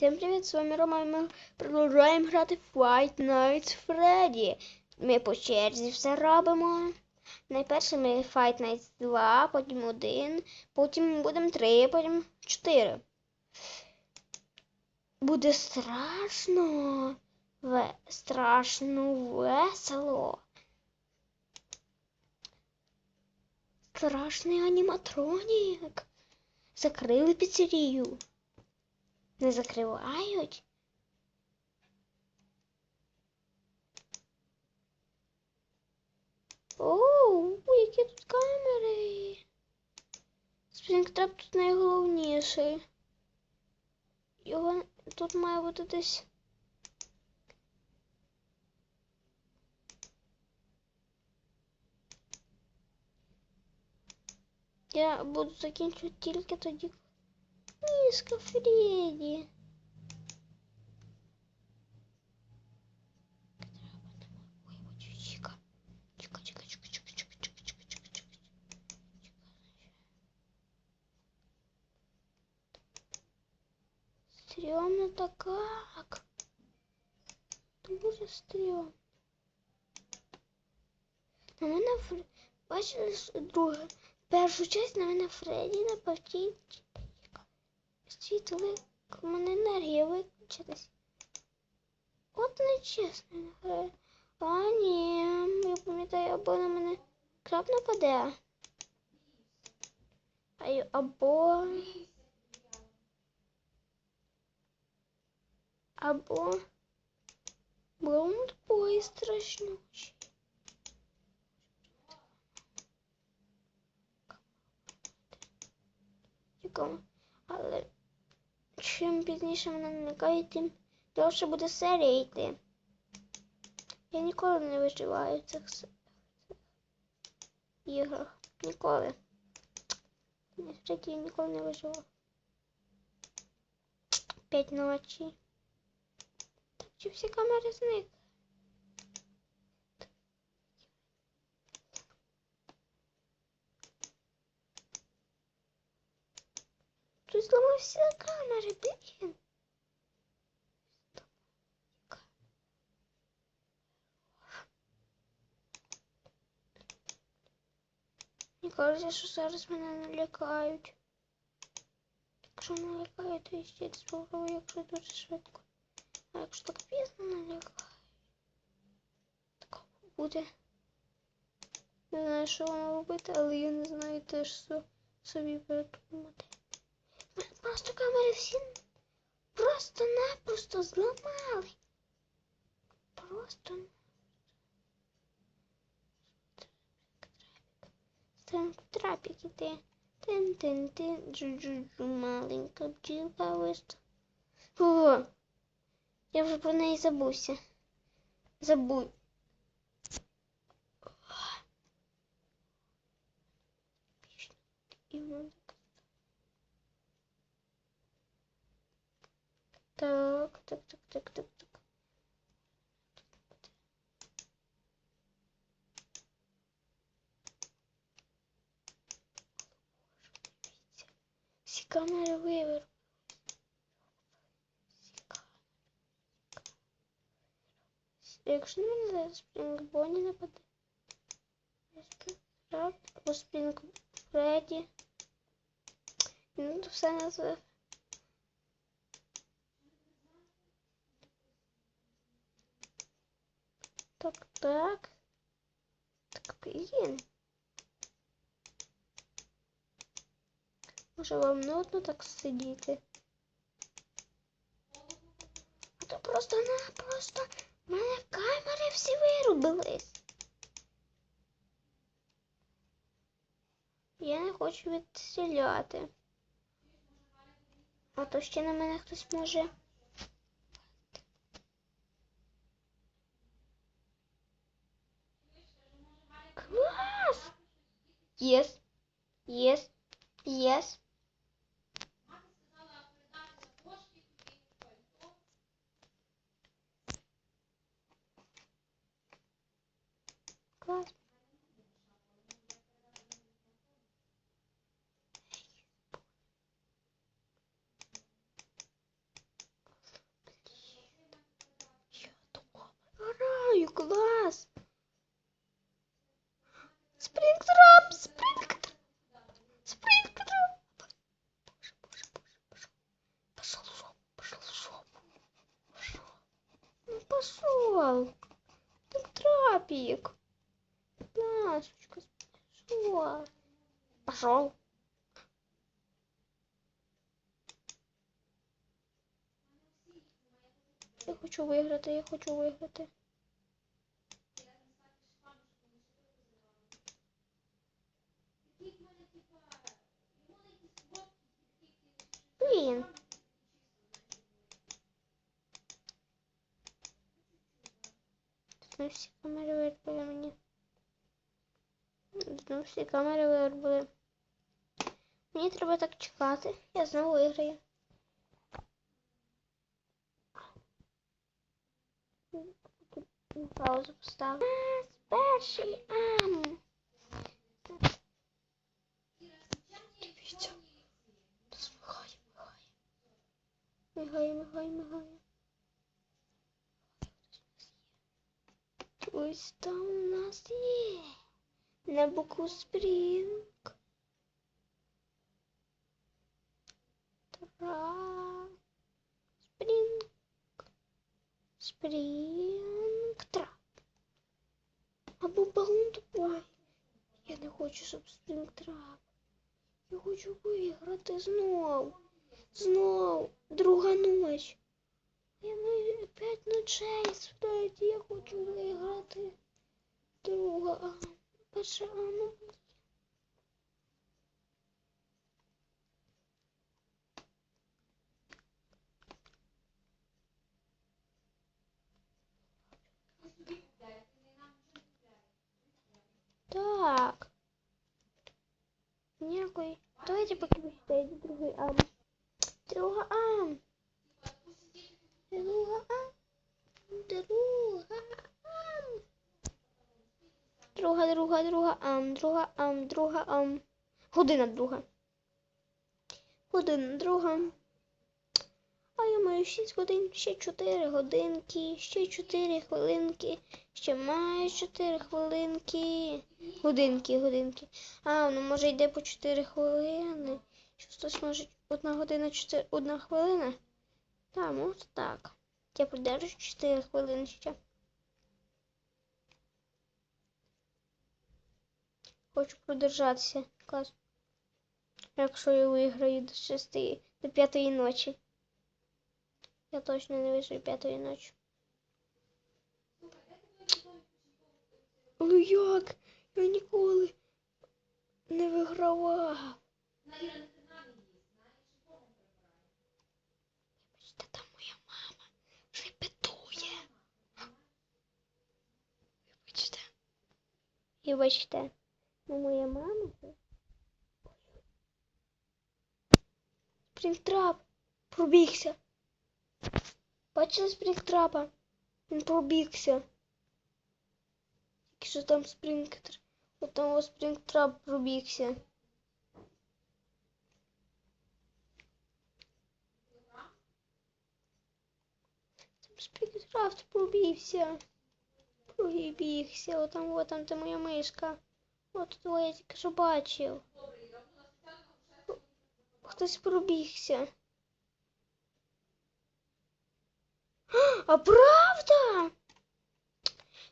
Всім привіт, з вами Рома, і ми продовжуємо грати в Fight Nights Freddy. Ми по черзі все робимо. Найперше ми Fight Nights 2, потім 1, потім будемо 3, потім 4. Буде страшно. Ве... Страшно весело. Страшний аніматронік. Закрили піцерію. Не закривають? Оу, які тут камери. Спрінгтрап тут найголовніший. Його тут має бути десь. Я буду закінчувати тільки тоді. низко Фредди. Стремно-то как? Дуже стрёмно. А на мене Фредді... Бачили друге. Першу часть на мене Фредді нападіть. Світло, у мене енергія виключилась. От нечесно не грає. А, ні, я пам'ятаю, або на мене краб нападе. Або. Або. Бой страшнючий. Цікаво. Але чим пізніше мене налякають, тим довше буде серія йти. Я ніколи не виживаю в цих іграх. Ніколи. Житті я ніколи не виживав. П'ять ночі. Чи всі камери зникли? Тут зламався камери, блін. Мені кажеться, що зараз мене налякають. Якщо налякають, то ще спробую, якщо дуже швидко. А якщо так пізно налякають, такого буде. Не знаю, що вам робити, але я не знаю теж що собі придумати. Просто камери всі просто-напросто зламали. Просто. Трапік іде. Тин-тин-тин, джу-джу-джу, маленька бджілка виста. О, я вже про неї забувся. Забудь. І музика. Так, так, так, так, так, так. Камеру виверну. Якщо мені зараз спрінгбоні нападе. Спінгкрафт або. Ну, то все называется. Так, так. Так, блін. Може вам нудно так сидіти? А то просто-напросто в мене камери всі вирубились. Я не хочу відстріляти. А то ще на мене хтось може. Yes. Yes. Yes. Yes. Класс. Класс. пошел. Пошел. Я хочу виграти, я хочу виграти. Блін. Тут не всі камери виробили мені. Не всі камери виробили. Мені треба так чекати. Я знову виграю. Паузу поставлю. Перший ам. Дивіться. Мигає, мигає. Мигає, мигає, мигає. Ось там у нас є. На боку спринг. Тра. Спринг. Спринг. Тра. Або балон тупой. Я не хочу, щоб спринг трап. Я хочу виграти знов. Знов. Друга ніч. Я не п'ять ночей сплять. Я хочу виграти. Друга. А, перша. А, ну. Так. Ніякої. Давайте поки вистається другий ам. Друга ам. Друга ам. Друга ам. Друга, друга, друга ам. Друга ам. Друга ам. Година друга. Година друга. А я маю 6 годин, ще 4 годинки, ще 4 хвилинки, ще маю 4 хвилинки. Годинки, годинки. А, ну може йде по 4 хвилини. Що хтось може одна година 4, одна хвилина? Так, може так. Я продержу 4 хвилини ще. Хочу продержатися. Клас. Якщо я виграю до 6, до 5 ночі. Я точно не вийшов п'ятої ночі. Ну як? Я ніколи не вигравав. Вибачте, там моя мама репетує. Вибачте. Ну моя мама. Спринтрап пробігся. Бачили спрінгтрапа? Він пробігся. Тільки що там спрінгтр. От там спрінгтрап пробігся. Спрінгтрап пробігся. Пробігся. От там, от там, де моя мишка. От того я тільки що бачив. Хтось пробігся. А правда?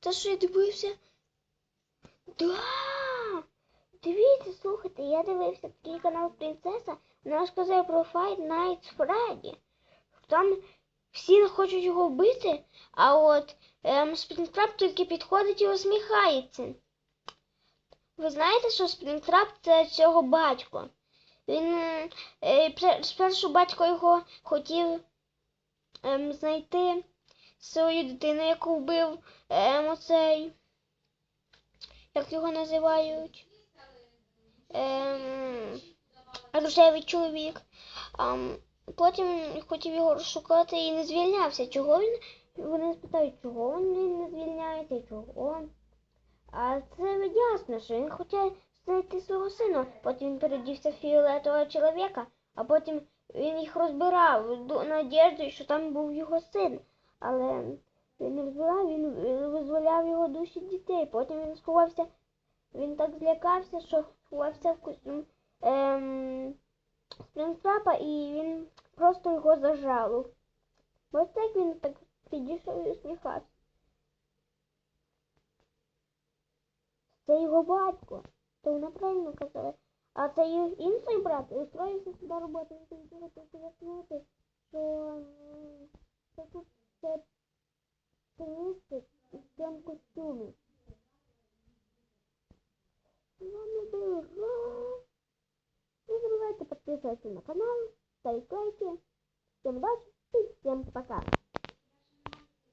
Та що я дивився? Да. Дивіться, слухайте, я дивився такий канал Принцеса. Вона розказує про Fight Nights Freddy. Там всі хочуть його вбити, а от ем, Спрінгтрап тільки підходить і усміхається. Ви знаєте, що Спрінгтрап це цього батько. Він е, спершу батько його хотів ем, знайти свою дитину, яку вбив ем, оцей, як його називають, ем, рожевий чоловік. Ем, потім хотів його розшукати і не звільнявся. Чого він? Вони спитають, чого він не звільняється, чого. А це ясно, що він хотів знайти свого сина. Потім він передівся в фіолетового чоловіка, а потім він їх розбирав ду- надіждою, що там був його син. Але Він не визволяв, він визволяв його душі дітей. Потім він сховався. Він так злякався, що сховався в костюм ем, Спринтрапа і він просто його зажалив. Ось так він так підійшов і усміхався. Це його батько. То вона правильно казала. А це їх інший брат і устроївся сюди роботи. Він тобі хотів пояснити, що, м, що тут це це місце в цьому костюмі. З вами був Ром. Не забывайте подписываться на канал, ставить лайки. Всем удачи и всем пока.